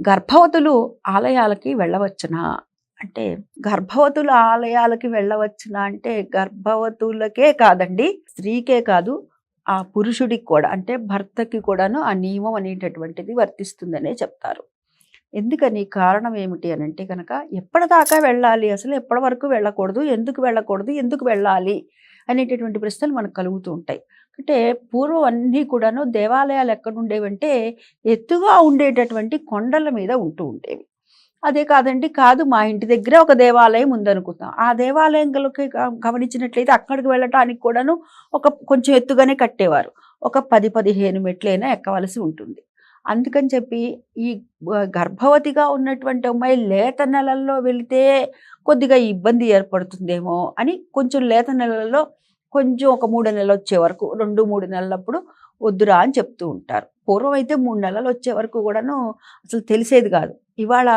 గర్భవతులు ఆలయాలకి వెళ్ళవచ్చునా? అంటే గర్భవతుల ఆలయాలకి వెళ్ళవచ్చునా అంటే గర్భవతులకే కాదండి స్త్రీకే కాదు ఆ పురుషుడికి కూడా అంటే భర్తకి కూడాను ఆ నియమం అనేటటువంటిది వర్తిస్తుందనే చెప్తారు. ఎందుకని కారణం ఏమిటి అని అంటే కనుక ఎప్పటిదాకా వెళ్ళాలి అసలు ఎప్పటి వరకు వెళ్ళకూడదు ఎందుకు వెళ్ళకూడదు ఎందుకు వెళ్ళాలి అనేటటువంటి ప్రశ్నలు మనకు కలుగుతూ ఉంటాయి. అంటే పూర్వం అన్నీ కూడాను దేవాలయాలు ఎక్కడ ఉండేవంటే ఎత్తుగా ఉండేటటువంటి కొండల మీద ఉంటూ ఉండేవి. అదే కాదండి కాదు మా ఇంటి దగ్గర ఒక దేవాలయం ఉందనుకుందాం. ఆ దేవాలయంలోకి గమనించినట్లయితే అక్కడికి వెళ్ళటానికి కూడాను ఒక కొంచెం ఎత్తుగానే కట్టేవారు. ఒక పది పదిహేను మెట్లైనా ఎక్కవలసి ఉంటుంది. అందుకని చెప్పి ఈ గర్భవతిగా ఉన్నటువంటి అమ్మాయి లేత నెలల్లో వెళితే కొద్దిగా ఇబ్బంది ఏర్పడుతుందేమో అని కొంచెం లేత నెలల్లో కొంచెం ఒక మూడు నెలలు వచ్చే వరకు రెండు మూడు నెలలప్పుడు వద్దురా అని చెప్తూ ఉంటారు. పూర్వం అయితే మూడు నెలలు వచ్చే వరకు కూడాను అసలు తెలిసేది కాదు. ఇవాళ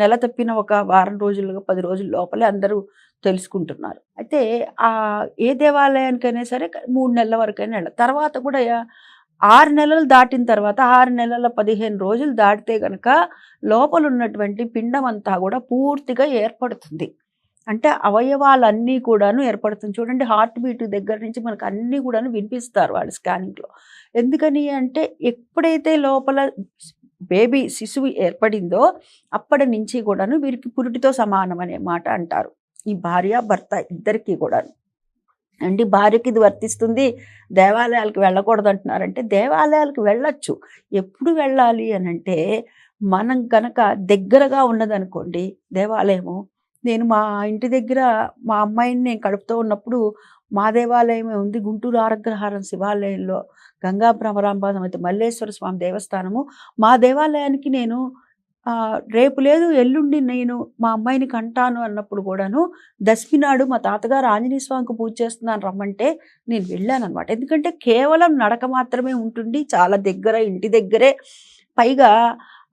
నెల తప్పిన ఒక వారం రోజులు పది రోజుల లోపలే అందరూ తెలుసుకుంటున్నారు. అయితే ఆ ఏ దేవాలయానికైనా సరే మూడు నెలల వరకైనా వెళ్ళాలి తర్వాత కూడా ఆరు నెలలు దాటిన తర్వాత ఆరు నెలల పదిహేను రోజులు దాటితే గనక లోపల ఉన్నటువంటి పిండం అంతా కూడా పూర్తిగా ఏర్పడుతుంది. అంటే అవయవాలన్నీ కూడాను ఏర్పడుతుంది. చూడండి హార్ట్ బీట్ దగ్గర నుంచి మనకు అన్నీ కూడాను వినిపిస్తారు వాళ్ళు స్కానింగ్లో. ఎందుకని అంటే ఎప్పుడైతే లోపల బేబీ శిశువు ఏర్పడిందో అప్పటి నుంచి కూడాను వీరికి పురుటితో సమానం అనే మాట అంటారు. ఈ భార్య భర్త ఇద్దరికీ కూడాను. అండి భార్యకి ఇది వర్తిస్తుంది దేవాలయాలకు వెళ్ళకూడదు అంటున్నారంటే దేవాలయాలకు వెళ్ళొచ్చు. ఎప్పుడు వెళ్ళాలి అని అంటే మనం కనుక దగ్గరగా ఉన్నదనుకోండి దేవాలయము నేను మా ఇంటి దగ్గర మా అమ్మాయిని నేను కడుపుతూ ఉన్నప్పుడు మా దేవాలయమే ఉంది. గుంటూరు ఆరగ్రహారం శివాలయంలో గంగా భ్రమరాంబ సమేత మల్లేశ్వర స్వామి దేవస్థానము. మా దేవాలయానికి నేను ఆ, రేపు లేదు ఎల్లుండి నేను మా అమ్మాయిని కంటాను అన్నప్పుడు కూడాను దశమి నాడు మా తాతగారు ఆంజనేయ స్వామికి పూజ చేస్తున్నాను రమ్మంటే నేను వెళ్ళాను అనమాట ఎందుకంటే కేవలం నడక మాత్రమే ఉంటుంది. చాలా దగ్గర ఇంటి దగ్గరే. పైగా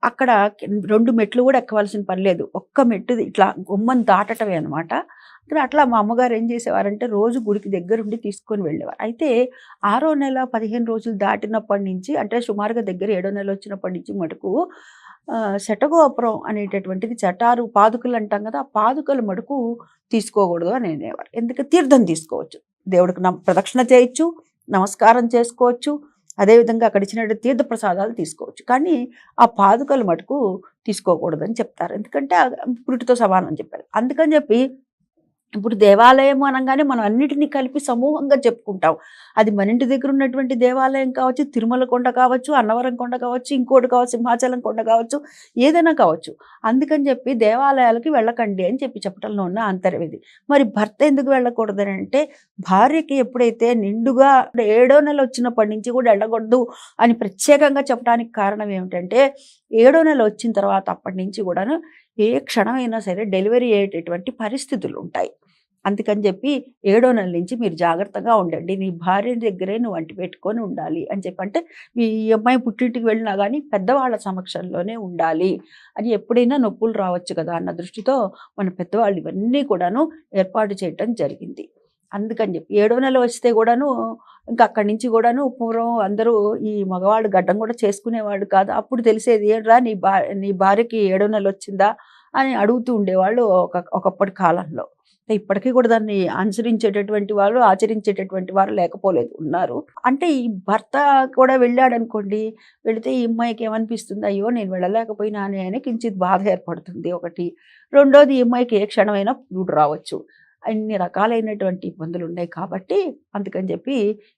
అక్కడ రెండు మెట్లు కూడా ఎక్కవలసిన పని లేదు. ఒక్క మెట్టు ఇట్లా గుమ్మని దాటటమే అనమాట అట్లా మా అమ్మగారు ఏం చేసేవారంటే రోజు గుడికి దగ్గరుండి తీసుకొని వెళ్ళేవారు. అయితే ఆరో నెల పదిహేను రోజులు దాటినప్పటి నుంచి అంటే సుమారుగా దగ్గర ఏడో నెల వచ్చినప్పటి నుంచి మటుకు శటగోపురం అనేటటువంటిది చటారు పాదుకలు అంటాం కదా ఆ పాదుకలు మటుకు తీసుకోకూడదు అని అనేవారు. ఎందుకంటే తీర్థం తీసుకోవచ్చు. దేవుడికి నమ ప్రదక్షిణ చేయొచ్చు నమస్కారం చేసుకోవచ్చు అదేవిధంగా అక్కడ ఇచ్చినట్టు తీర్థ ప్రసాదాలు తీసుకోవచ్చు. కానీ ఆ పాదుకలు మటుకు తీసుకోకూడదని చెప్తారు. ఎందుకంటే పురిటితో సమానం చెప్పారు. అందుకని చెప్పి ఇప్పుడు దేవాలయం అనగానే మనం అన్నిటినీ కలిపి సమూహంగా చెప్పుకుంటాం. అది మన ఇంటి దగ్గర ఉన్నటువంటి దేవాలయం కావచ్చు తిరుమల కొండ కావచ్చు అన్నవరం కొండ కావచ్చు ఇంకోటి కావచ్చు సింహాచలం కొండ కావచ్చు ఏదైనా కావచ్చు. అందుకని చెప్పి దేవాలయాలకి వెళ్ళకండి అని చెప్పి చెప్పడంలో ఉన్న అంతరం ఇది. మరి భర్త ఎందుకు వెళ్ళకూడదని అంటే భార్యకి ఎప్పుడైతే నిండుగా ఏడో నెల వచ్చినప్పటి నుంచి కూడా వెళ్ళకూడదు అని ప్రత్యేకంగా చెప్పడానికి కారణం ఏమిటంటే ఏడో నెల వచ్చిన తర్వాత అప్పటి నుంచి కూడాను ఏ క్షణమైనా సరే డెలివరీ అయ్యేటటువంటి పరిస్థితులు ఉంటాయి. అందుకని చెప్పి ఏడో నెల నుంచి మీరు జాగ్రత్తగా ఉండండి. నీ భార్య దగ్గరే నువ్వు అంటి పెట్టుకొని ఉండాలి అని చెప్పి అంటే మీ అమ్మాయి పుట్టింటికి వెళ్ళినా కానీ పెద్దవాళ్ళ సమక్షంలోనే ఉండాలి అని ఎప్పుడైనా నొప్పులు రావచ్చు కదా అన్న దృష్టితో మన పెద్దవాళ్ళు ఇవన్నీ కూడాను ఏర్పాటు చేయటం జరిగింది. అందుకని చెప్పి ఏడో నెల వస్తే కూడాను ఇంకా అక్కడి నుంచి కూడాను పూర్వం అందరూ ఈ మగవాళ్ళు గడ్డం కూడా చేసుకునేవాడు కాదు. అప్పుడు తెలిసేది ఏడ్రా నీ భా నీ భార్యకి ఏడో నెల వచ్చిందా? అని అడుగుతూ ఉండేవాళ్ళు ఒక ఒకప్పటి కాలంలో. ఇప్పటికీ కూడా దాన్ని అనుసరించేటటువంటి వాళ్ళు ఆచరించేటటువంటి వారు లేకపోలేదు ఉన్నారు. అంటే ఈ భర్త కూడా వెళ్ళాడు అనుకోండి వెళితే ఈ అమ్మాయికి ఏమనిపిస్తుంది? అయ్యో నేను వెళ్ళలేకపోయినా అని ఆయన కించిత్ బాధ ఏర్పడుతుంది. ఒకటి. రెండోది ఈ అమ్మాయికి ఏ క్షణమైనా పురుడు రావచ్చు. అన్ని రకాలైనటువంటి ఇబ్బందులు ఉన్నాయి కాబట్టి అందుకని చెప్పి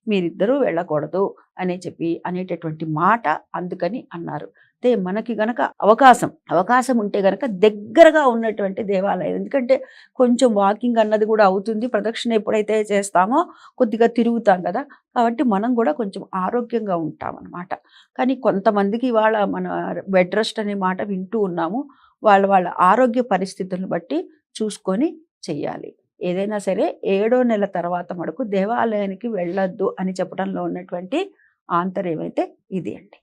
మీరిద్దరూ వెళ్ళకూడదు అని చెప్పి అనేటటువంటి మాట అందుకని అన్నారు. అయితే మనకి గనక అవకాశం అవకాశం ఉంటే గనక దగ్గరగా ఉన్నటువంటి దేవాలయం. ఎందుకంటే కొంచెం వాకింగ్ అన్నది కూడా అవుతుంది. ప్రదక్షిణ ఎప్పుడైతే చేస్తామో కొద్దిగా తిరుగుతాం కదా. కాబట్టి మనం కూడా కొంచెం ఆరోగ్యంగా ఉంటాం అన్నమాట కానీ కొంతమందికి ఇవాళ మన బెడ్ రెస్ట్ అనే మాట వింటూ ఉన్నాము. వాళ్ళ వాళ్ళ ఆరోగ్య పరిస్థితులను బట్టి చూసుకొని చెయ్యాలి. ఏదైనా సరే ఏడో నెల తర్వాత మనకు దేవాలయానికి వెళ్ళొద్దు అని చెప్పడంలో ఉన్నటువంటి ఆంతర్యం అయితే ఇది అండి.